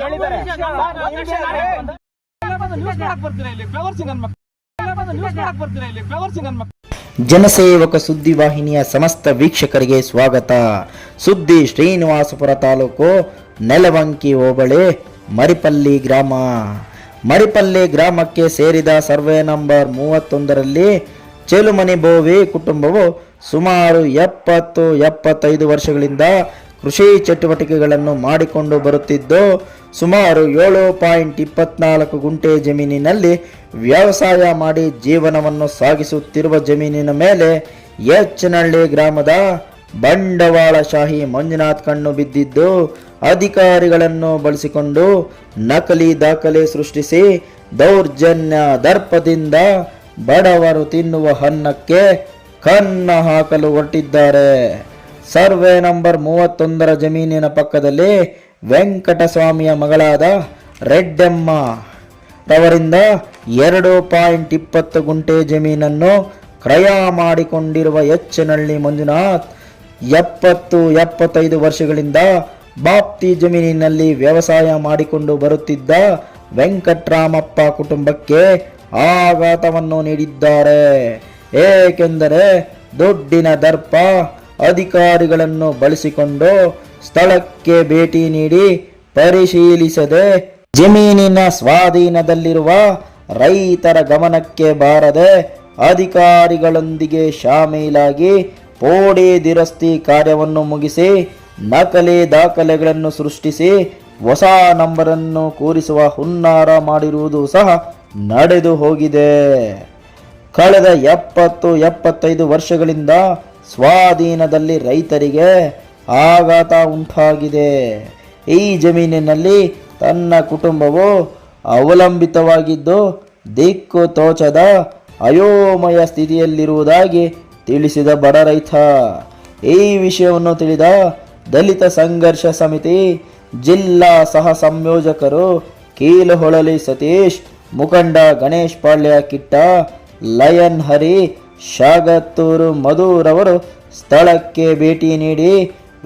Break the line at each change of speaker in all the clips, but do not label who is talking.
ಹೇಳಿದ್ದಾರೆ.
ಜನಸೇವಕ ಸುದ್ದಿವಾಹಿನಿಯ ಸಮಸ್ತ ವೀಕ್ಷಕರಿಗೆ ಸ್ವಾಗತ. ಸುದ್ದಿ ಶ್ರೀನಿವಾಸಪುರ ತಾಲೂಕು ನೆಲವಂಕಿ ಹೋಬಳಿ ಮರಿಪಲ್ಲಿ ಗ್ರಾಮ. ಮರಿಪಲ್ಲಿ ಗ್ರಾಮಕ್ಕೆ ಸೇರಿದ ಸರ್ವೆ ನಂಬರ್ ಮೂವತ್ತೊಂದರಲ್ಲಿ ಚೇಲುಮನಿ ಬೋವಿ ಕುಟುಂಬವು ಸುಮಾರು ಎಪ್ಪತ್ತು ಎಪ್ಪತ್ತೈದು ವರ್ಷಗಳಿಂದ ಕೃಷಿ ಚಟುವಟಿಕೆಗಳನ್ನು ಮಾಡಿಕೊಂಡು ಬರುತ್ತಿದ್ದು ಸುಮಾರು ಏಳು ಪಾಯಿಂಟ್ ಇಪ್ಪತ್ನಾಲ್ಕು ಗುಂಟೆ ಜಮೀನಿನಲ್ಲಿ ವ್ಯವಸಾಯ ಮಾಡಿ ಜೀವನವನ್ನು ಸಾಗಿಸುತ್ತಿರುವ ಜಮೀನಿನ ಮೇಲೆ ಎಚ್ನಳ್ಳಿ ಗ್ರಾಮದ ಬಂಡವಾಳಶಾಹಿ ಮಂಜುನಾಥ್ ಕಣ್ಣು ಬಿದ್ದಿದ್ದು ಅಧಿಕಾರಿಗಳನ್ನು ಬಳಸಿಕೊಂಡು ನಕಲಿ ದಾಖಲೆ ಸೃಷ್ಟಿಸಿ ದೌರ್ಜನ್ಯ ದರ್ಪದಿಂದ ಬಡವರು ತಿನ್ನುವ ಅನ್ನಕ್ಕೆ ಕನ್ನ ಹಾಕಲು ಹೊರಟಿದ್ದಾರೆ. ಸರ್ವೆ ನಂಬರ್ ಮೂವತ್ತೊಂದರ ಜಮೀನಿನ ಪಕ್ಕದಲ್ಲಿ ವೆಂಕಟಸ್ವಾಮಿಯ ಮಗಳಾದ ರೆಡ್ಡೆಮ್ಮ ರವರಿಂದ ಎರಡು ಪಾಯಿಂಟ್ ಇಪ್ಪತ್ತು ಗುಂಟೆ ಜಮೀನನ್ನು ಕ್ರಯ ಮಾಡಿಕೊಂಡಿರುವ ಎಚ್ಚನಹಳ್ಳಿ ಮಂಜುನಾಥ್ ಎಪ್ಪತ್ತು ಎಪ್ಪತ್ತೈದು ವರ್ಷಗಳಿಂದ ಬಾಪ್ತಿ ಜಮೀನಿನಲ್ಲಿ ವ್ಯವಸಾಯ ಮಾಡಿಕೊಂಡು ಬರುತ್ತಿದ್ದ ವೆಂಕಟರಾಮಪ್ಪ ಕುಟುಂಬಕ್ಕೆ ಆಘಾತವನ್ನು ನೀಡಿದ್ದಾರೆ. ಏಕೆಂದರೆ ದುಡ್ಡಿನ ದರ್ಪ ಅಧಿಕಾರಿಗಳನ್ನು ಬಳಸಿಕೊಂಡು ಸ್ಥಳಕ್ಕೆ ಭೇಟಿ ನೀಡಿ ಪರಿಶೀಲಿಸದೆ ಜಮೀನಿನ ಸ್ವಾಧೀನದಲ್ಲಿರುವ ರೈತರ ಗಮನಕ್ಕೆ ಬಾರದೆ ಅಧಿಕಾರಿಗಳೊಂದಿಗೆ ಶಾಮೀಲಾಗಿ ಪೋಡಿ ದುರಸ್ತಿ ಕಾರ್ಯವನ್ನು ಮುಗಿಸಿ ನಕಲಿ ದಾಖಲೆಗಳನ್ನು ಸೃಷ್ಟಿಸಿ ಹೊಸ ನಂಬರನ್ನು ಕೂರಿಸುವ ಹುನ್ನಾರ ಮಾಡಿರುವುದು ಸಹ ನಡೆದು ಹೋಗಿದೆ. ಕಳೆದ ಎಪ್ಪತ್ತು ಎಪ್ಪತ್ತೈದು ವರ್ಷಗಳಿಂದ ಸ್ವಾಧೀನದಲ್ಲಿ ರೈತರಿಗೆ ಆಘಾತ ಉಂಟಾಗಿದೆ. ಈ ಜಮೀನಿನಲ್ಲಿ ತನ್ನ ಕುಟುಂಬವು ಅವಲಂಬಿತವಾಗಿದ್ದು ದಿಕ್ಕು ತೋಚದ ಅಯೋಮಯ ಸ್ಥಿತಿಯಲ್ಲಿರುವುದಾಗಿ ತಿಳಿಸಿದ ಬಡ ರೈತ. ಈ ವಿಷಯವನ್ನು ತಿಳಿದ ದಲಿತ ಸಂಘರ್ಷ ಸಮಿತಿ ಜಿಲ್ಲಾ ಸಹ ಸಂಯೋಜಕರು ಕೀಲುಹೊಳಲಿ ಸತೀಶ್, ಮುಖಂಡ ಗಣೇಶ್ ಪಾಳ್ಯ, ಕಿಟ್ಟ ಲಯನ್ ಹರಿ ಶಾಗತ್ತೂರು ಮಧುರವರು ಸ್ಥಳಕ್ಕೆ ಭೇಟಿ ನೀಡಿ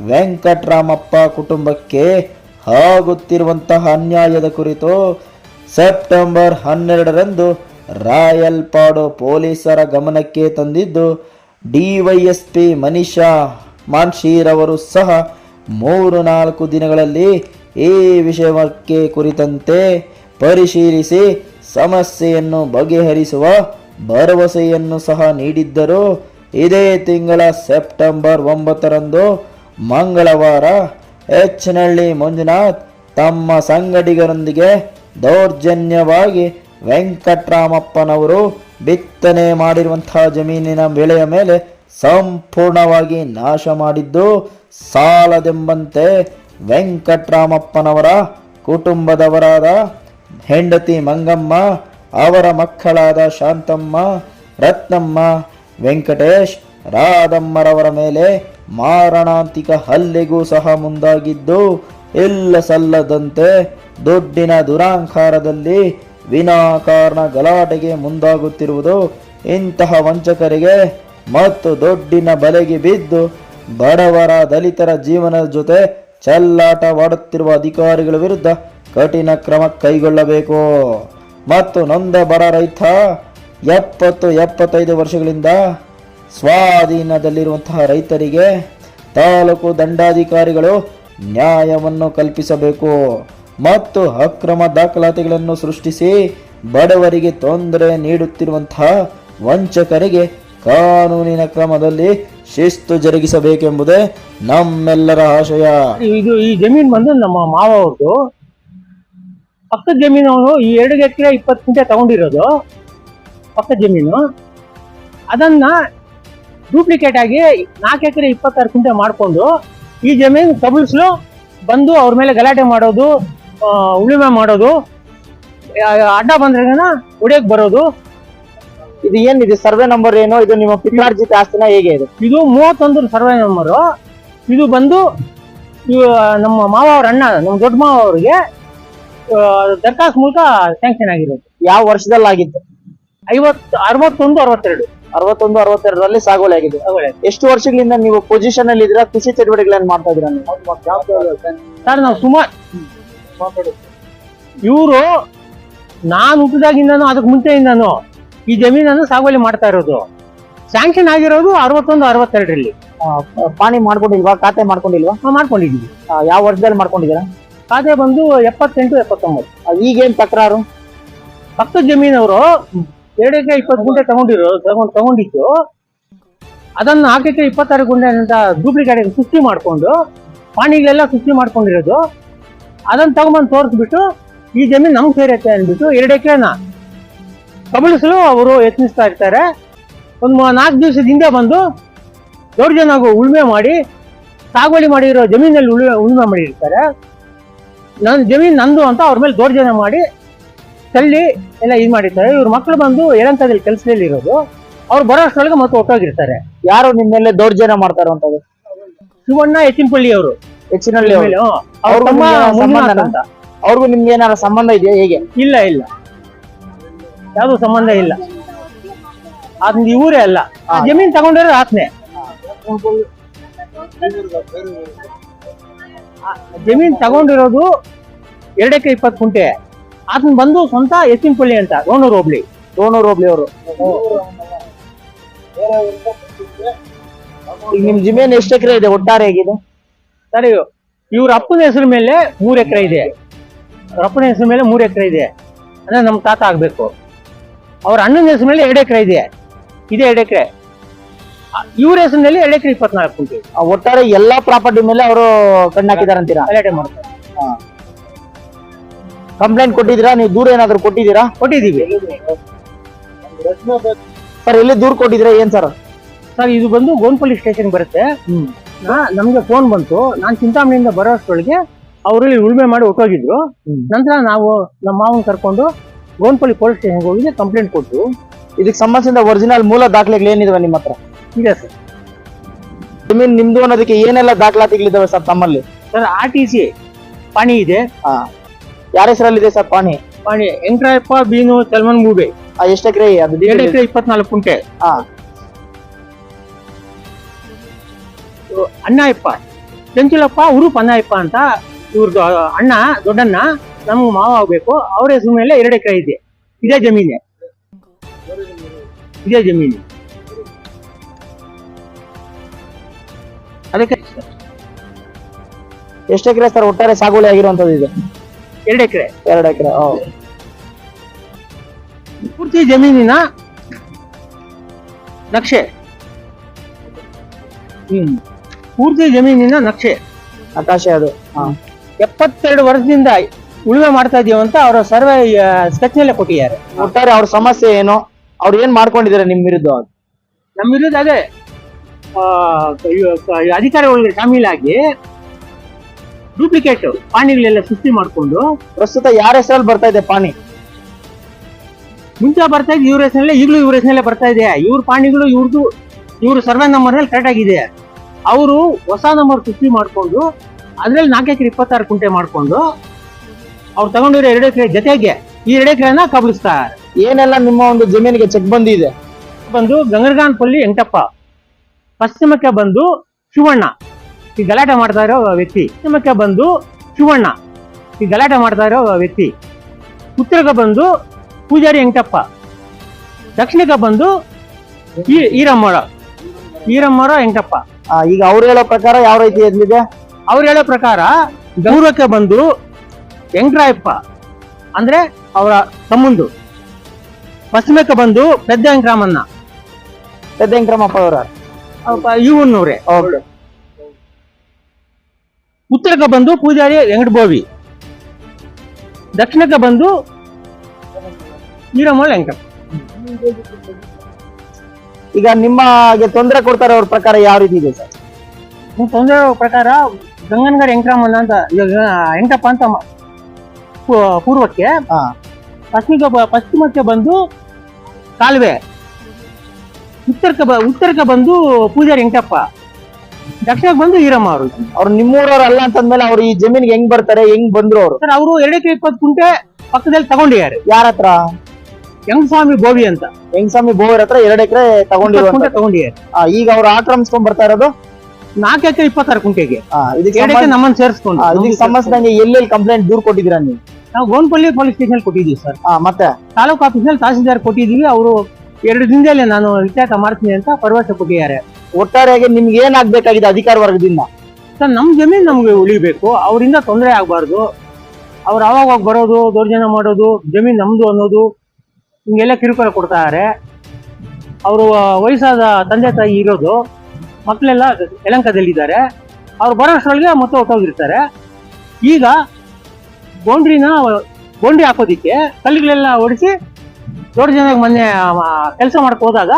ವೆಂಕಟರಾಮಪ್ಪ ಕುಟುಂಬಕ್ಕೆ ಆಗುತ್ತಿರುವಂತಹ ಅನ್ಯಾಯದ ಕುರಿತು ಸೆಪ್ಟೆಂಬರ್ ಹನ್ನೆರಡರಂದು ರಾಯಲ್ಪಾಡು ಪೊಲೀಸರ ಗಮನಕ್ಕೆ ತಂದಿದ್ದು, ಡಿವೈಎಸ್ಪಿ ಮನೀಷಾ ಮಾನ್ಶೀರವರು ಸಹ ಮೂರು ನಾಲ್ಕು ದಿನಗಳಲ್ಲಿ ಈ ವಿಷಯಕ್ಕೆ ಕುರಿತಂತೆ ಪರಿಶೀಲಿಸಿ ಸಮಸ್ಯೆಯನ್ನು ಬಗೆಹರಿಸುವ ಭರವಸೆಯನ್ನು ಸಹ ನೀಡಿದ್ದರು. ಇದೇ ತಿಂಗಳ ಸೆಪ್ಟೆಂಬರ್ ಒಂಬತ್ತರಂದು ಮಂಗಳವಾರ ಎಚ್ನಹಳ್ಳಿ ಮಂಜುನಾಥ್ ತಮ್ಮ ಸಂಗಡಿಗರೊಂದಿಗೆ ದೌರ್ಜನ್ಯವಾಗಿ ವೆಂಕಟರಾಮಪ್ಪನವರು ಬಿತ್ತನೆ ಮಾಡಿರುವಂತಹ ಜಮೀನಿನ ಬೆಳೆಯ ಮೇಲೆ ಸಂಪೂರ್ಣವಾಗಿ ನಾಶ ಮಾಡಿದ್ದು, ಸಾಲದೆಂಬಂತೆ ವೆಂಕಟರಾಮಪ್ಪನವರ ಕುಟುಂಬದವರಾದ ಹೆಂಡತಿ ಮಂಗಮ್ಮ ಅವರ ಮಕ್ಕಳಾದ ಶಾಂತಮ್ಮ, ರತ್ನಮ್ಮ, ವೆಂಕಟೇಶ್, ರಾಧಮ್ಮರವರ ಮೇಲೆ ಮಾರಣಾಂತಿಕ ಹಲ್ಲೆಗೂ ಸಹ ಮುಂದಾಗಿದ್ದು, ಇಲ್ಲ ಸಲ್ಲದಂತೆ ದುಡ್ಡಿನ ದುರಾಂಕಾರದಲ್ಲಿ ವಿನಾಕಾರಣ ಗಲಾಟೆಗೆ ಮುಂದಾಗುತ್ತಿರುವುದು ಇಂತಹ ವಂಚಕರಿಗೆ ಮತ್ತು ದುಡ್ಡಿನ ಬಲೆಗೆ ಬಿದ್ದು ಬಡವರ ದಲಿತರ ಜೀವನದ ಜೊತೆ ಚಲ್ಲಾಟವಾಡುತ್ತಿರುವ ಅಧಿಕಾರಿಗಳ ವಿರುದ್ಧ ಕಠಿಣ ಕ್ರಮ ಕೈಗೊಳ್ಳಬೇಕು. ಮತ್ತು ನೊಂದ ಬಡ ರೈತ, ಎಪ್ಪತ್ತು ಎಪ್ಪತ್ತೈದು ವರ್ಷಗಳಿಂದ ಸ್ವಾಧೀನದಲ್ಲಿರುವಂತಹ ರೈತರಿಗೆ ತಾಲೂಕು ದಂಡಾಧಿಕಾರಿಗಳು ನ್ಯಾಯವನ್ನು ಕಲ್ಪಿಸಬೇಕು ಮತ್ತು ಅಕ್ರಮ ದಾಖಲಾತಿಗಳನ್ನು ಸೃಷ್ಟಿಸಿ ಬಡವರಿಗೆ ತೊಂದರೆ ನೀಡುತ್ತಿರುವಂತಹ ವಂಚಕರಿಗೆ ಕಾನೂನಿನ ಕ್ರಮದಲ್ಲಿ ಶಿಸ್ತು ಜರುಗಿಸಬೇಕೆಂಬುದೇ ನಮ್ಮೆಲ್ಲರ ಆಶಯ.
ಇದು ಈ ಜಮೀನ್ ಬಂದು ನಮ್ಮ ಮಾವ ಅವ್ರದ್ದು ಪಕ್ಕದ ಜಮೀನು ಅವನು ಈ ಎರಡು ಎಕರೆ ಇಪ್ಪತ್ತು ಗುಂಟೆ ತಗೊಂಡಿರೋದು ಪಕ್ಕದ ಜಮೀನು. ಅದನ್ನ ಡೂಪ್ಲಿಕೇಟ್ ಆಗಿ ನಾಲ್ಕು ಎಕರೆ ಇಪ್ಪತ್ತಾರು ಕುಂಟೆ ಮಾಡಿಕೊಂಡು ಈ ಜಮೀನು ಕಬಲ್ಸ್ಲು ಬಂದು ಅವ್ರ ಮೇಲೆ ಗಲಾಟೆ ಮಾಡೋದು ಉಳುಮೆ ಮಾಡೋದು ಅಡ್ಡ ಬಂದ್ರೆ ಹೊಡಿಯಕ್ ಬರೋದು.
ಇದು ಏನಿದೆ? ಸರ್ವೆ ನಂಬರ್ ಏನು? ಇದು ನಿಮ್ಮ ಪಿತ್ರಾರ್ಜಿತ ಆಸ್ತಿನ ಹೇಗೆ ಇದೆ?
ಇದು ಮೂವತ್ತೊಂದು ಸರ್ವೆ ನಂಬರು. ಇದು ಬಂದು ನಮ್ಮ ಮಾವ ಅವ್ರ ಅಣ್ಣ ನಮ್ಮ ದೊಡ್ಡ ಮಾವ ಅವ್ರಿಗೆ ದರ್ಖಾಸ್ತ್ ಮೂಲಕ ಸ್ಯಾಂಕ್ಷನ್ ಆಗಿರೋದು.
ಯಾವ ವರ್ಷದಲ್ಲಿ ಆಗಿತ್ತು?
ಐವತ್ತು ಅರವತ್ತೊಂದು ಅರವತ್ತೆರಡು.
ಅರವತ್ತೊಂದು ಅರವತ್ತೆರಡರಲ್ಲಿ ಸಾಗುವಳಿ ಆಗಿದೆ. ಎಷ್ಟು ವರ್ಷಗಳಿಂದ ನೀವು ಪೊಸಿಷನ್ ಅಲ್ಲಿ ಇದ್ದೀರಾ? ಕೃಷಿ ಚಟುವಟಿಕೆಗಳನ್ನು ಮಾಡ್ತಾ ಇದ್ದೀರಾ
ಸರ್ ನಾವು ಸುಮಾರು ಇವರು ನಾನು ಹುಟ್ಟಿದಾಗಿಂದನೂ ಅದಕ್ಕೆ ಮುಂಚೆಯಿಂದನೂ ಈ ಜಮೀನನ್ನು ಸಾಗುವಳಿ ಮಾಡ್ತಾ ಇರೋದು. ಸ್ಯಾಂಕ್ಷನ್ ಆಗಿರೋದು ಅರವತ್ತೊಂದು ಅರವತ್ತೆರಡರಲ್ಲಿ.
ಪಾಣಿ ಮಾಡ್ಕೊಂಡಿಲ್ವಾ? ಖಾತೆ ಮಾಡ್ಕೊಂಡಿಲ್ವಾ?
ಮಾಡ್ಕೊಂಡಿದ್ದೀವಿ.
ಯಾವ ವರ್ಷದಲ್ಲಿ ಮಾಡ್ಕೊಂಡಿದ್ದೀರಾ?
ಖಾತೆ ಬಂದು ಎಪ್ಪತ್ತೆಂಟು ಎಪ್ಪತ್ತೊಂಬತ್ತು.
ಅದು ಈಗೇನ್ ತಕರಾರು?
ಪಕ್ಕದ ಜಮೀನವರು ಎರಡು ಎಕರೆ ಇಪ್ಪತ್ತು ಗುಂಟೆ ತಗೊಂಡಿರೋ ತಗೊಂಡು ತಗೊಂಡಿದ್ದು ಅದನ್ನ ಎಕರೆ ಇಪ್ಪತ್ತಾರು ಗುಂಟೆ ಅಂತ ಡೂಪ್ಲಿಕೇಟ್ ಸೃಷ್ಟಿ ಮಾಡಿಕೊಂಡು ಪಾಣಿಗಳೆಲ್ಲ ಸೃಷ್ಟಿ ಮಾಡ್ಕೊಂಡಿರೋದು ಅದನ್ನ ತಗೊಂಬಂದು ತೋರಿಸ್ಬಿಟ್ಟು ಈ ಜಮೀನು ನಮ್ಗೆ ಸೇರತ್ತೆ ಅಂದ್ಬಿಟ್ಟು ಎರಡು ಎಕರೆನ ಕಬಳಿಸಲು ಅವರು ಯತ್ನಿಸ್ತಾ ಇರ್ತಾರೆ. ಒಂದು ನಾಲ್ಕು ದಿವಸದ ಹಿಂದೆ ಬಂದು ಜನಗೂ ಉಳುಮೆ ಮಾಡಿ ಸಾಗುವಳಿ ಮಾಡಿರೋ ಜಮೀನಲ್ಲಿ ಉಳುಮೆ ಉಳುಮೆ ಮಾಡಿರ್ತಾರೆ. ನನ್ನ ಜಮೀನು ನಂದು ಅಂತ ಅವ್ರ ಮೇಲೆ ದೌರ್ಜನ್ಯ ಮಾಡಿ ತಳ್ಳಿ ಎಲ್ಲ ಇದು ಮಾಡಿರ್ತಾರೆ ಇವ್ರ ಮಕ್ಕಳು ಬಂದು ಏಳಂತದಲ್ಲಿ ಕೆಲಸದಲ್ಲಿ ಇರೋದು. ಅವ್ರು ಬರೋ ಅಷ್ಟರೊಳಗೆ ಮತ್ತೆ ಒಟ್ಟೋಗಿರ್ತಾರೆ.
ಯಾರು ನಿಮ್ಮ ಮೇಲೆ ದೌರ್ಜನ್ಯ ಮಾಡ್ತಾರೋ ಅಂತದ್ದು?
ಶಿವಣ್ಣ ಎಚ್ಚಿನಪಳ್ಳಿ ಅವರು.
ಹೆಚ್ಚಿನಲ್ಲಿ ಅವ್ರು.
ಅವ್ರ
ಅವ್ರಿಗೂ
ತಮ್ಮ
ನಿಮ್ಗೆ
ಅಂತ.
ಅವ್ರಿಗೂ ನಿಮ್ಗೆ ಏನಾರ ಸಂಬಂಧ ಇದೆಯಾ? ಹೇಗೆ?
ಇಲ್ಲ ಇಲ್ಲ. ಯಾವ್ದು ಸಂಬಂಧ ಇಲ್ಲ. ಅದ್ ಇವರೇ ಅಲ್ಲ. ಜಮೀನ್ ತಗೊಂಡಿರೋ ಆತ್ನೆ. ಜಮೀನ್ ತಗೊಂಡಿರೋದು ಎರಡಕ್ಕೆ ಇಪ್ಪತ್ತು ಕುಂಟೆ. ಅದನ್ನ ಬಂದು ಸ್ವಂತ ಎತ್ತಿನಪಳ್ಳಿ ಅಂತ, ರೋಣೂರು ಹೋಬ್ಳಿ.
ಸೋನೂರು ಹೋಬ್ಳಿ ಅವರು. ಈಗ ನಿಮ್ ಜಮೀನ್ ಎಷ್ಟು ಎಕರೆ ಇದೆ? ಒಟ್ಟಾರೆ ಆಗಿದೆ
ಸರಿ, ಇವ್ರ ಅಪ್ಪನ ಹೆಸರು ಮೇಲೆ ಮೂರ್ ಎಕರೆ ಇದೆ. ಅಪ್ಪನ ಹೆಸರು ಮೇಲೆ ಮೂರ್ ಎಕರೆ ಇದೆ. ಅಂದ್ರೆ ನಮ್ ತಾತ ಆಗ್ಬೇಕು. ಅವ್ರ ಅಣ್ಣನ ಹೆಸರು ಮೇಲೆ ಎರಡು ಎಕರೆ ಇದೆ. ಇದೆ ಎರಡು ಎಕರೆ. ಇವ್ರ ಹೆಸರಿನಲ್ಲಿ ಎರಡು ಎಕರೆ ಇಪ್ಪತ್ನಾಲ್ಕು ಕುಂಟೆ.
ಆ, ಒಟ್ಟಾರೆ ಎಲ್ಲಾ ಪ್ರಾಪರ್ಟಿ ಮೇಲೆ ಅವರು ಕಣ್ಣಾಕಿದಾರಂತೀರಾ
ಗಲಾಟೆ ಮಾಡ್ತಾರೆ?
ಕಂಪ್ಲೇಂಟ್ ಕೊಟ್ಟಿದ್ದೀರಾ? ನೀವು ದೂರ ಏನಾದ್ರು ಕೊಟ್ಟಿದ್ದೀರಾ?
ಕೊಟ್ಟಿದ್ದೀವಿ.
ಸರ್ ಎಲ್ಲಿ ದೂರ ಕೊಟ್ಟಿದ್ದೀರಾ ಏನ್ ಸರ್
ಸರ್ ಇದು ಬಂದು ಗೋನ್ಪಲ್ಲಿ ಸ್ಟೇಷನ್ ಬರುತ್ತೆ. ನಾ- ನಮ್ಗೆ ಫೋನ್ ಬಂತು. ನಾನು ಚಿಂತಾಮಣಿಯಿಂದ ಬರೋಷ್ಟೊಳಗೆ ಅವರು ಅವರಲ್ಲಿ ಉಳುಮೆ ಮಾಡಿ ಹೊಟ್ಟೋಗಿದ್ರು
ಹ್ಮ್.
ನಂತರ ನಾವು ನಮ್ಮ ಮಾವನ್ ಕರ್ಕೊಂಡು ಗೋನ್ಪಲ್ಲಿ ಪೊಲೀಸ್ ಸ್ಟೇಷನ್ಗೆ ಹೋಗಿ ಕಂಪ್ಲೇಂಟ್ ಕೊಟ್ಟು
ಇದಕ್ಕೆ ಸಂಬಂಧಿಸಿದ ಒರಿಜಿನಲ್ ಮೂಲ ದಾಖಲೆಗಳು ಏನಿದಾವೆ ನಿಮ್ಮ ಹತ್ರ?
ಇದೆ ಸರ್.
ಜಮೀನ್ ನಿಮ್ದು ಅನ್ನೋದಕ್ಕೆ ಏನೆಲ್ಲ ದಾಖಲಾತಿಗಳಿದಾವೆ ಸರ್ ತಮ್ಮಲ್ಲಿ?
ಸರ್ ಆರ್ ಟಿ ಸಿ ಪಾಣಿ ಇದೆ.
ಯಾರ ಹೆಸರಲ್ಲಿದೆ ಸರ್ ಪಾಣಿ?
ಪಾಣಿ ಎಂಕ್ರಾಯಪ್ಪ ಬೀನು ಸಲ್ಮಾನ್ ಗೂಬೆ
ಆ, ಎಷ್ಟ್ ಎಕರೆ? ಅದು
ಎರಡು ಎಕರೆ ಇಪ್ಪತ್ನಾಲ್ಕು ಕುಂಟೆ.
ಹಾ.
ಇವ್ರು ಅಣ್ಣಾಯಪ್ಪ. ಚಂಚುಲಪ್ಪ ಉರುಪ್ ಅಣ್ಣಾಯಪ್ಪ ಅಂತ ಇವ್ರದ್ದು ಅಣ್ಣ ದೊಡ್ಡಣ್ಣ ನಮ್ಗೆ ಮಾವ ಆಗ್ಬೇಕು. ಅವ್ರ ಹೆಸರು ಮೇಲೆ ಎರಡು ಎಕರೆ ಇದೆ. ಇದೇ ಜಮೀನೆ. ಇದೇ ಜಮೀನು. ಅದಕ್ಕೆ
ಎಷ್ಟು ಎಕರೆ ಸರ್ ಒಟ್ಟಾರೆ ಸಾಗುವಳಿ ಆಗಿರುವಂತದ್ದು ಇದೆ?
ಎರಡು ಎಕರೆ.
ಎರಡು ಎಕರೆ
ಪೂರ್ತಿ ಜಮೀನಿನ ನಕ್ಷೆ. ಹ್ಮ್. ಪೂರ್ತಿ ಜಮೀನಿನ ನಕ್ಷೆ.
ಆಕಾಶ ಅದು ಹಾ.
ಎಪ್ಪತ್ತೆರಡು ವರ್ಷದಿಂದ ಉಳುಮೆ ಮಾಡ್ತಾ ಇದೀವಂತ ಅಂತ ಅವರ ಸರ್ವೆ ಸ್ಕೆಚ್ ನಲ್ಲೇ ಕೊಟ್ಟಿದ್ದಾರೆ.
ಒಟ್ಟಾರೆ ಅವ್ರ ಸಮಸ್ಯೆ ಏನು? ಅವ್ರು ಏನ್ ಮಾಡ್ಕೊಂಡಿದ್ದಾರೆ ನಿಮ್ ವಿರುದ್ಧ?
ನಮ್ಮ ವಿರುದ್ಧ ಅದೇ. ಅಧಿಕಾರಿಗಳಿಗೆ ಶಾಮೀಲಾಗಿ ಡೂಪ್ಲಿಕೇಟ್ ಪಾಣಿಗಳೆಲ್ಲ ಸೃಷ್ಟಿ ಮಾಡಿಕೊಂಡು
ಪ್ರಸ್ತುತ ಯಾರ ಹೆಸರಲ್ಲಿ ಬರ್ತಾ ಇದೆ ಪಾಣಿ?
ಮುಂಚೆ ಬರ್ತಾ ಇದ್ದು ಇವ್ರ ಹೆಸರಲ್ಲೇ ಈಗಲೂ ಇವ್ರ ಹೆಸರಲ್ಲೇ ಬರ್ತಾ ಇದೆ. ಇವ್ರ ಪಾಣಿಗಳು ಇವ್ರದ್ದು ಇವ್ರ ಸರ್ವೆ ನಂಬರ್ನಲ್ಲಿ ಕರೆಕ್ಟ್ ಆಗಿದೆ. ಅವರು ಹೊಸ ನಂಬರ್ ಸೃಷ್ಟಿ ಮಾಡಿಕೊಂಡು ಅದ್ರಲ್ಲಿ ನಾಲ್ಕು ಇಪ್ಪತ್ತಾರು ಕುಂಟೆ ಮಾಡಿಕೊಂಡು ಅವ್ರು ತಗೊಂಡಿರೋ ಎರಡು ಎಕರೆ ಜೊತೆಗೆ ಈ ಎರಡು ಎಕರೆನ ಕಬಳಿಸ್ತಾರೆ.
ಏನೆಲ್ಲ ನಿಮ್ಮ ಒಂದು ಜಮೀನಿಗೆ ಚೆಕ್ ಬಂದಿದೆ?
ಬಂದು ಗಂಗರಗಾನ್ಪಲ್ಲಿ ಎಂಟಪ್ಪ. ಪಶ್ಚಿಮಕ್ಕೆ ಬಂದು ಶಿವಣ್ಣ ಈ ಗಲಾಟೆ ಮಾಡ್ತಾ ಇರೋ ವ್ಯಕ್ತಿ. ಪಶ್ಚಿಮಕ್ಕೆ ಬಂದು ಶಿವಣ್ಣ ಈ ಗಲಾಟೆ ಮಾಡ್ತಾ ಇರೋ ವ್ಯಕ್ತಿ. ಉತ್ತರಕ್ಕೆ ಬಂದು ಪೂಜಾರಿ ವೆಂಕಟಪ್ಪ. ದಕ್ಷಿಣಕ್ಕೆ ಬಂದು ಈರಮ್ಮರ. ಈರಮ್ಮರ
ವೆಂಕಟಪ್ಪ. ಈಗ ಅವ್ರು ಹೇಳೋ ಪ್ರಕಾರ ಯಾವ ರೀತಿ ಎದ್ಲಿದೆ
ಅವ್ರು ಹೇಳೋ ಪ್ರಕಾರ ಗೌರವಕ್ಕೆ ಬಂದು ವೆಂಕಟರಾಯಪ್ಪ. ಅಂದ್ರೆ ಅವರ ತಮ್ಮಂದು. ಪಶ್ಚಿಮಕ್ಕೆ ಬಂದು ಪೆದ್ದ ವೆಂಕರಾಮಣ್ಣ
ಸಿದ್ದವೆಂಕರಮಪ್ಪ ಅವರ.
ಇವನ್ನೂರೇ
ಓಕೆ
ಉತ್ತರಕ್ಕೆ ಬಂದು ಪೂಜಾರಿ ವೆಂಕಟಭೋವಿ ದಕ್ಷಿಣಕ್ಕೆ ಬಂದು ಈರಮ್ಮಳ ವೆಂಕಟ
ಈಗ ನಿಮಗೆ ತೊಂದರೆ ಕೊಡ್ತಾರೆ ಅವ್ರ ಪ್ರಕಾರ ಯಾವ ರೀತಿ ಇದೆ ಸರ್?
ತೊಂದರೆ ಪ್ರಕಾರ ಗಂಗನಗರ ವೆಂಕಟರಾಮಣ್ಣ ಅಂತ ವೆಂಕಟಪ್ಪ ಅಂತ ಮ- ಪೂ- ಪೂರ್ವಕ್ಕೆ
ಹಾ.
ಪಶ್ಚಿಮಕ್ಕೆ ಬ- ಪಶ್ಚಿಮಕ್ಕೆ ಬಂದು ಕಾಲುವೆ. ಉತ್ತರಕ್ಕೆ ಬ ಉತ್ತರಕ್ಕೆ ಬಂದು ಪೂಜಾರಿ ವೆಂಕಟಪ್ಪ. ದಕ್ಷಿಣಕ್ಕೆ ಬಂದು ಈರಮ್ಮ ಅವರು.
ಅವ್ರು ನಿಮ್ಮೂರವ್ರು ಅಲ್ಲ ಅಂತಂದ್ಮೇಲೆ ಅವ್ರು ಈ ಜಮೀನಿಗೆ ಹೆಂಗ್ ಬರ್ತಾರೆ ಹೆಂಗ್ ಬಂದ್ರು ಅವರು?
ಸರ್ ಅವರು ಎರಡು ಎಕರೆ ಇಪ್ಪತ್ತು ಕುಂಟೆ ಪಕ್ಕದಲ್ಲಿ ತಗೊಂಡಿದ್ದಾರೆ.
ಯಾರ ಹತ್ರ?
ಸ್ವಾಮಿ ಗೋವಿ ಅಂತ.
ಹೆಂಗಸ್ವಾಮಿ ಬೋವರ್ ಹತ್ರ ಎರಡ್ ಎಕರೆ
ಕುಂಟೆ ತಗೊಂಡಿದ್ದಾರೆ.
ಈಗ ಅವ್ರು ಆಕ್ರಮಿಸ್ಕೊಂಡ್ ಬರ್ತಾ ಇರೋದು?
ನಾಲ್ಕು ಎಕರೆ ಇಪ್ಪತ್ತಾರು ಕುಂಟೆಗೆ.
ಆ, ಇದಕ್ಕೆ
ಎರಡಕ್ಕೆ
ಸಂಬಂಧ-
ನಮ್ಮನ್ನು ಸೇರಿಸ್ಕೊಂಡು.
ಆ, ಇದಕ್ಕೆ ಸಂಬಂಧಿಸಿದಂಗೆ ಎಲ್ಲೆಲ್ಲಿ ಕಂಪ್ಲೇಂಟ್ ದೂರ್ ಕೊಟ್ಟಿದ್ದೀರಾ ನೀವು?
ನಾವು ಗೋನ್ಪಲ್ಲಿ ಪೊಲೀಸ್ ಸ್ಟೇಷನ್ ಕೊಟ್ಟಿದ್ದೀವಿ ಸರ್.
ಆ, ಮತ್ತೆ?
ತಾಲೂಕು ಆಫೀಸ್ನಲ್ಲಿ ತಹಸೀಲ್ದಾರ್ ಕೊಟ್ಟಿದ್ದೀವಿ ಅವರು ಎರಡು ದಿನದಲ್ಲೇ ನಾನು ವಿಚಾರ ಮಾಡ್ತೀನಿ ಅಂತ ಭರವಸೆ ಕೊಟ್ಟಿದ್ದಾರೆ.
ಒಟ್ಟಾರೆಯಾಗಿ ನಿಮ್ಗೆ ಏನಾಗಬೇಕಾಗಿದೆ ಅಧಿಕಾರ ವರ್ಗದಿಂದ?
ಸರ್ ನಮ್ಮ ಜಮೀನು ನಮಗೆ ಉಳಿಬೇಕು ಅವರಿಂದ ತೊಂದರೆ ಆಗಬಾರ್ದು. ಅವ್ರು ಹೋಗಿ ಬರೋದು ದೌರ್ಜನ್ಯ ಮಾಡೋದು ಜಮೀನು ನಮ್ಮದು ಅನ್ನೋದು ಹಿಂಗೆಲ್ಲ ಕಿರುಕುಳ ಕೊಡ್ತಾರೆ ಅವರು ವಯಸ್ಸಾದ ತಂದೆ ತಾಯಿ ಇರೋದು ಮಕ್ಕಳೆಲ್ಲ ಯಲಂಕದಲ್ಲಿದ್ದಾರೆ. ಅವ್ರು ಬರೋಷ್ಟರೊಳಗೆ ಮತ್ತೆ ಹೊಟ್ಟೋಗಿರ್ತಾರೆ ಈಗ ಬೌಂಡ್ರಿನ ಬೌಂಡ್ರಿ ಹಾಕೋದಿಕ್ಕೆ ಕಲ್ಲುಗಳೆಲ್ಲ ಹೊಡಿಸಿ ದೌರ್ಜನ್ಯ ಮೊನ್ನೆ ಕೆಲಸ ಮಾಡಕ್ ಹೋದಾಗ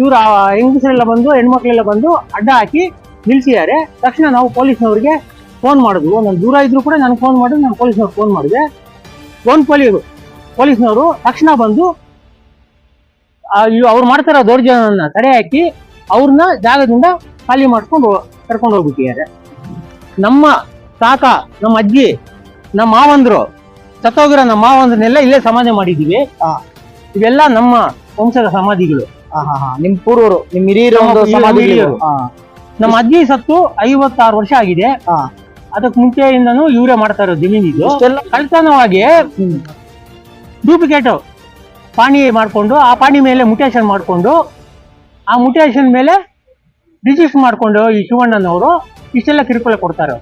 ಇವರು ಹೆಂಗಸರೆಲ್ಲ ಬಂದು, ಹೆಣ್ಮಕ್ಳೆಲ್ಲ ಬಂದು ಅಡ್ಡ ಹಾಕಿ ನಿಲ್ಸಿದ್ದಾರೆ. ತಕ್ಷಣ ನಾವು ಪೊಲೀಸ್ನವ್ರಿಗೆ ಫೋನ್ ಮಾಡಿದ್ವಿ. ನಾನು ದೂರ ಇದ್ರು ಕೂಡ ನಾನು ಫೋನ್ ಮಾಡಿ ನಾನು ಪೊಲೀಸ್ನವ್ರು ಫೋನ್ ಮಾಡಿದೆ. ಫೋನ್ ಪೊಲೀ, ಪೊಲೀಸ್ನವರು ತಕ್ಷಣ ಬಂದು ಅವ್ರು ಮಾಡ್ತಾರೋ ದೌರ್ಜನ್ಯನ ತಡೆ ಹಾಕಿ ಅವ್ರನ್ನ ಜಾಗದಿಂದ ಖಾಲಿ ಮಾಡ್ಕೊಂಡು ಕರ್ಕೊಂಡು ಹೋಗ್ಬಿಟ್ಟಿದ್ದಾರೆ. ನಮ್ಮ ತಾತ ನಮ್ಮ ಅಜ್ಜಿ, ನಮ್ಮ ಮಾವಂದ್ರು, ಸತ್ತೋಗಿರೋ ನಮ್ಮ ಮಾವಂದ್ರನ್ನೆಲ್ಲ ಇಲ್ಲೇ ಸಮಾಧಿ ಮಾಡಿದ್ದೀವಿ. ಇವೆಲ್ಲ ನಮ್ಮ ವಂಶದ ಸಮಾಧಿಗಳು.
ನಿಮ್ ಪೂರ್ವರು ನಿಮ್ ಹಿರಿಯರ ಒಂದು
ನಮ್ಮ ನಮ್ಮ ಅಜ್ಜಿ ಸತ್ತು ಐವತ್ತಾರು ವರ್ಷ ಆಗಿದೆ. ಅದಕ್ಕೆ ಅದಕ್ ಮುಂಚೆಯಿಂದನೂ ಇವರೇ ಮಾಡ್ತಾ ಇರೋ ಜಮೀನಿದು
ಇಷ್ಟೆಲ್ಲ
ಕಳ್ತನವಾಗಿ ಡೂಪ್ಲಿಕೇಟ್ ಪಾಣಿ ಮಾಡಿಕೊಂಡು ಆ ಪಾಣಿ ಮೇಲೆ ಮುಟೇಶನ್ ಮಾಡ್ಕೊಂಡು ಆ ಮುಟೇಶನ್ ಮೇಲೆ ರಿಜಿಸ್ಟರ್ ಮಾಡ್ಕೊಂಡು ಈ ಶಿವಣ್ಣನವರು ಇಷ್ಟೆಲ್ಲ ಕಿರುಕುಳ ಕೊಡ್ತಾರೆ.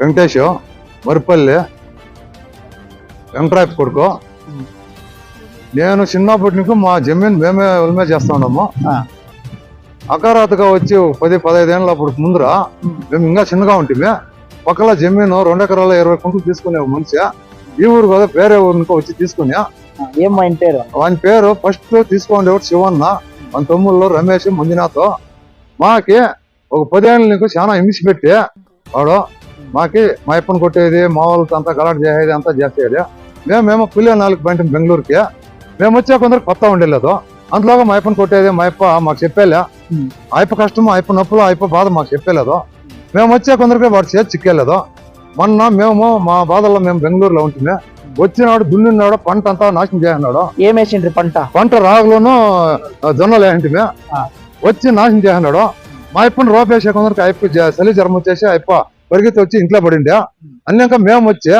ವೆಂಕಟೇಶ್ ಮರ್ಪಲ್ಲಿ ವೆಂಕಟರಾಜ್ ಕೊಡ್ಕೋ. నేను చిన్నప్పటి నుంచి మా జమీన్ మేమే ఉల్మే చేస్తా ఉన్నాము.
ఆ.
అకారాత్గా వచ్చి పది పదహైదేళ్ళ అప్పుడు ముందర మేము ఇంకా చిన్నగా ఉంటే పక్కల జమీను రెండు ఎకరాల ఇరవై కుంటలు తీసుకునే మనిషి. ఈ ఊరు కదా వేరే ఊరికి వచ్చి తీసుకుని.
ఏం ఆయన పేరు?
వాని పేరు ఫస్ట్ తీసుకోండేవాడు శివన్న. మన తమ్ముళ్ళు రమేష్ మంజునాథ్. మాకి ఒక పదేళ్ళ నీకు చాలా హింస పెట్టి వాడు మాకి మా అప్పని కొట్టేది మా వాళ్ళతో అంతా గలాట చేసేది అంతా చేసేది. మేమేమో పులి నాలుగు బయట బెంగళూరుకి. మేము వచ్చే కొందరు కొత్త ఉండలేదు అంతలోగా మా అప్పని కొట్టేది మా మాకు చెప్పేలే. అయిప కష్టము అయిప నొప్పులు అయిప బాధ మాకు చెప్పేలేదు. మేము వచ్చే కొందరికి వాడు చేతి చిక్కేలేదు. మొన్న మేము మా బాధల్లో మేము బెంగళూరులో ఉంటున్నాం. వచ్చినాడు దున్నినాడు పంట అంతా నాశనం చేయన్నాడు
ఏం వేసిండ్రి పంట?
పంట రాగులను జొన్నలు
ఆ.
వచ్చి నాశనం చేసినాడు మా ఇప్పని రోపేసే కొందరికి అయిపో చలి జ్వరం వచ్చేసి అయిపో పరిగెత్తి వచ్చి ఇంట్లో పడిండే. అన్నాక మేము వచ్చి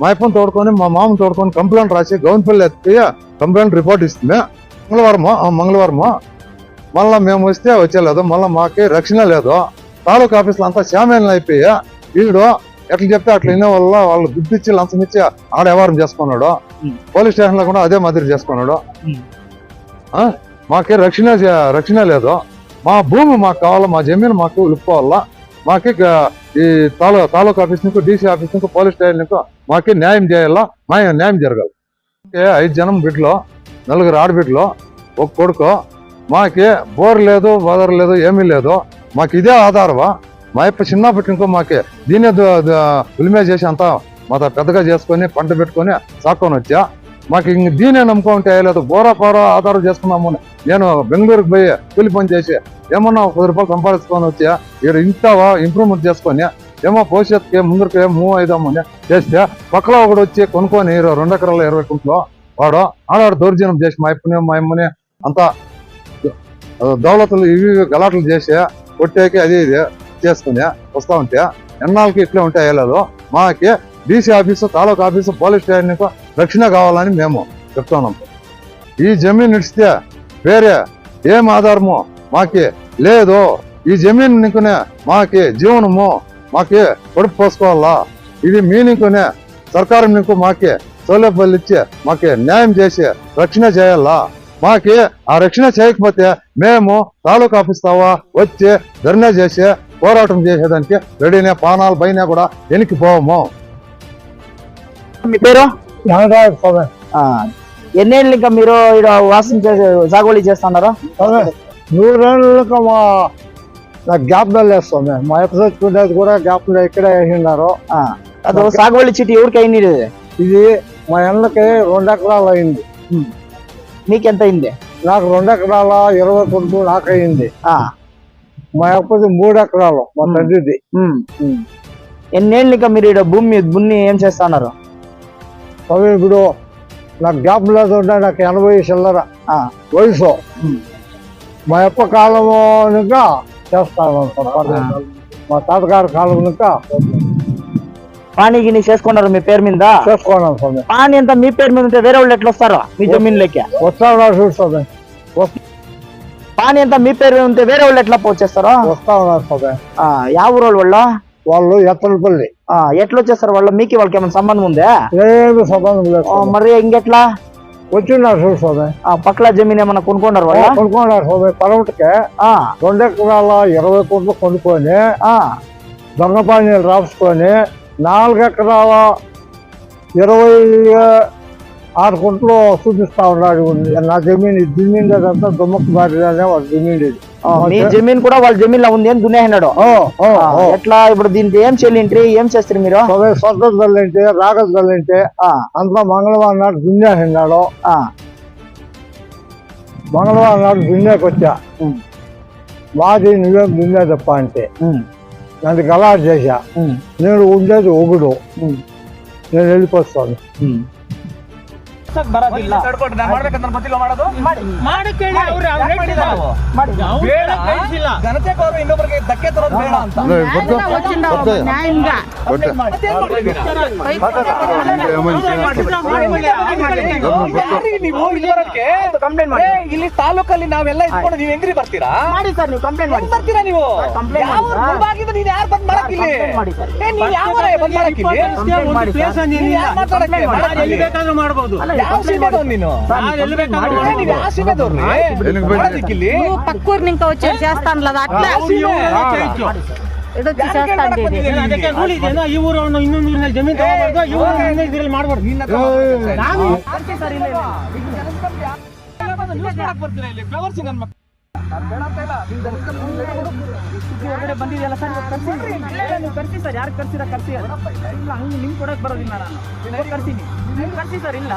మా తోడుకొని మా మామని తోడుకొని కంప్లైంట్ రాసి గౌన్పల్లి ఎత్తి కంప్లైంట్ రిపోర్ట్ ఇస్తుంది. మంగళవారము? మంగళవారము? మళ్ళా మేము వస్తే వచ్చేలేదు మళ్ళీ మాకి రక్షణ లేదు. తాలూకా ఆఫీసులో అంతా శామేళ్ళు అయిపోయి. వీడు ఎట్లా చెప్తే అట్లా వినే వల్ల వాళ్ళు గుర్తిచ్చి లంచం ఇచ్చి ఆడ వ్యవహారం చేసుకున్నాడు. పోలీస్ స్టేషన్లో కూడా అదే మాదిరి చేసుకున్నాడు? మాకే రక్షణ రక్షణ లేదు. మా భూమి మాకు కావాలా? మా జమీన్ మాకు ఉలుపుకోవాలా మాకి ఈ తాలూ తాలూకా ఆఫీస్ నుంచి డీసీ ఆఫీస్ నుంచి పోలీస్ స్టేషన్ నుంచి మాకి న్యాయం చేయాలా? మా న్యాయం జరగాలి. ఐదు జనం బిడ్డలు నలుగురు ఆడబిడ్లు ఒక కొడుకు మాకి బోర్ లేదు బోదర్ లేదు ఏమీ లేదు. మాకు ఇదే ఆధారమా? మా యొక్క చిన్నప్పటి నుంచి మాకి దీనే ఉలిమే చేసి అంతా మాత పెద్దగా చేసుకొని పంట పెట్టుకొని సాక్కొని వచ్చా? మాకు ఇంక దీనే నమ్మకం ఉంటే లేదు బోరా పారా ఆధారం చేసుకున్నాము అని. నేను బెంగళూరుకి పోయి కూలి పని చేసి ఏమన్నా ఒక పది రూపాయలు సంపాదించుకొని వచ్చి ఇక్కడ ఇంత ఇంప్రూవ్మెంట్ చేసుకొని ఏమో భవిష్యత్తుకి ముందరికి మూవ్ అవుదామని చేస్తే పక్కలో ఒకడు వచ్చి కొనుక్కొని రెండు ఎకరాల ఇరవై కుంట్లో వాడు ఆడాడు దౌర్జన్యం చేసి మా అప్పని మా ఇమ్మని అంతా దౌలతులు ఇవి ఇవి గలాట్లు చేసి కొట్టేకి అది ఇది చేసుకుని వస్తా ఉంటే ఎన్నాళ్ళకి ఇట్లా ఉంటే అయ్యలేదు మాకి DC office taluka office police station రక్షణ కావాలని మేము చెప్తున్నాం. ఈ జమీన్ ఇస్తే వేరే ఏం ఆధారము? మాకి లేదు. ఈ జమీన్ నికునే మాకి జీవనము మాకి పొడుపు పోసుకోవాలా? ఇది మీ నికునే సర్కారం నీకు మాకి సౌలభ్యాలు ఇచ్చి మాకి న్యాయం చేసి రక్షణ చేయాలా? మాకి ఆ రక్షణ చేయకపోతే మేము తాలూకా ఆఫీస్ తావా వచ్చి ధర్నా చేసి పోరాటం చేసేదానికి రెడీనే పానాలు పైన కూడా వెనక్కి పోవము
మీ పేరు? ఎన్నేళ్ళు ఇంకా మీరు ఇక్కడ వాసం చేసే సాగుబడి చేస్తున్నారు?
మూడు నెలలకు మా గ్యాప్ వెళ్ళేస్తుంది మా ఎక్కడ కూడా గ్యాప్ ఇక్కడే వేసినారు
అది సాగుబడి చీటి ఎవరికి అయింది
ఇది? మా ఎండకి రెండు ఎకరాలు అయింది.
మీకు ఎంత అయింది?
నాకు రెండు ఎకరాల ఇరవై కొంటు నాకు అయింది. మా అప్పది మూడు ఎకరాలు మా తండ్రిది.
ఎన్నేళ్ళు ఇంకా మీరు ఇక్కడ భూమి దున్ని ఏం చేస్తున్నారు?
అవి ఇప్పుడు నాకు గ్యాప్ లేదు ఉంటే నాకు ఎనభై చిల్లర. వయసు. మా అప్ప కాలము ఇంకా
చేస్తాను మా తాతగారి కాలం ఇంకా
పానీ గిని చేసుకున్నారు మీ పేరు మీద?
చేసుకున్నాను స్వామి.
పానీ అంతా మీ పేరు మీద ఉంటే వేరే వాళ్ళు ఎట్లా వస్తారో? మీ జమీన్లోకి
వస్తా స్వామి.
పానీ అంతా మీ పేరు మీద ఉంటే వేరే వాళ్ళు ఎట్లా పోచేస్తారో?
వస్తా ఉన్నారు స్వామి.
ಯಾವ ఊరోళ్ళు వాళ్ళు?
వాళ్ళు ఎత్తలపల్లి
ఆ, ఎట్లా వచ్చేస్తారు వాళ్ళు? మీకు వాళ్ళకి ఏమైనా సంబంధం ఉందా?
ఏమి సంబంధం లేదు.
మరి ఇంకెట్లా?
వచ్చిన్నారు చూడు స్వామి.
ఆ, పక్కల జమీన్ ఏమన్నా కొనుక్కున్నారు వాళ్ళ?
కొనుక్కున్నారు స్వామి. పరమటికి
ఆ,
రెండు ఎకరాల ఇరవై కోట్లు కొనుక్కొని
ఆ,
దొంగపానీలు రాసుకొని నాలుగు ఎకరాల ఇరవై ఆరు కుంటలు చూపిస్తా ఉన్నాడు. నా జమీన్ జమీన్ అంతా దుమ్మకు బారినే వాళ్ళ జమీన్ ఇది.
మీ జమీన్ కూడా వాళ్ళ జమీన్లో ఉంది అని దున్నేసినాడు. ఎట్లా ఇప్పుడు దీనికి ఏం చెల్లింట్రి ఏం చేస్తారు మీరు?
స్వామి సొంత తల్లింటే రాగ తల్లింటే
ఆ,
అంతా మంగళవారం నాడు దున్నేసినాడు
ఆ,
మంగళవారం నాడు దున్నేకి వచ్చా.
ఉమ్,
మాది నువ్వేం దున్నే తప్ప అంటే. నన్ను గలాట్ చేశా. నేను ఉండేది
ఉమ్,
నేను వెళ్ళిపోతాను.
ಬರೋದಿಲ್ಲ. ಇನ್ನೊಬ್ಬರಿಗೆ ಧಕ್ಕೆ ತರೋದು ಬೇಡ ಅಂತ. ನೀವು ಇಲ್ಲಿವರೆಗೆ ಇಲ್ಲಿ ತಾಲೂಕಲ್ಲಿ ನಾವೆಲ್ಲ ಇಟ್ಕೊಂಡು ನೀವು ಹೆಂಗ್ರಿ ಬರ್ತೀರಾ?
ಮಾಡಿ ಸರ್ ನೀವು ಕಂಪ್ಲೇಂಟ್ ಮಾಡಿ.
ಬರ್ತೀರಾ ನೀವು?
ಕಂಪ್ಲೇಂಟ್ ಮಾಡಿ.
ಮುಳುಬಾಗಿಲು ನೀನ್ ಯಾರು ಬಂದ್
ಮಾಡಿ
ನೀವ್ ಯಾವ ಬಂದ್
ಮಾಡಿ?
ಮಾಡ್ಬೋದು.
ಯಾವ
ಅದಕ್ಕೆ ಊರವನು ಇನ್ನೊಂದು ಮಾಡ್ಬಾರ್ದು? ನಾನು
ಇಲ್ಲಿ ಮಕ್ಕಳು ಹೊರಗಡೆ ಬಂದಿದೆಯಲ್ಲ ಸರ್, ಕರ್ಸಿ. ನೀವು ಕರ್ಸಿ ಸರ್, ಯಾರು ಕರ್ಸಿರ ಕರ್ಸಿ. ಇಲ್ಲ, ಹಂಗೆ ನಿಮ್ಗೆ ಕೊಡಕ್ ಬರೋದಿಲ್ಲ ನಾನು. ನೀವು ಕರ್ಸಿ ಸರ್, ಇಲ್ಲ.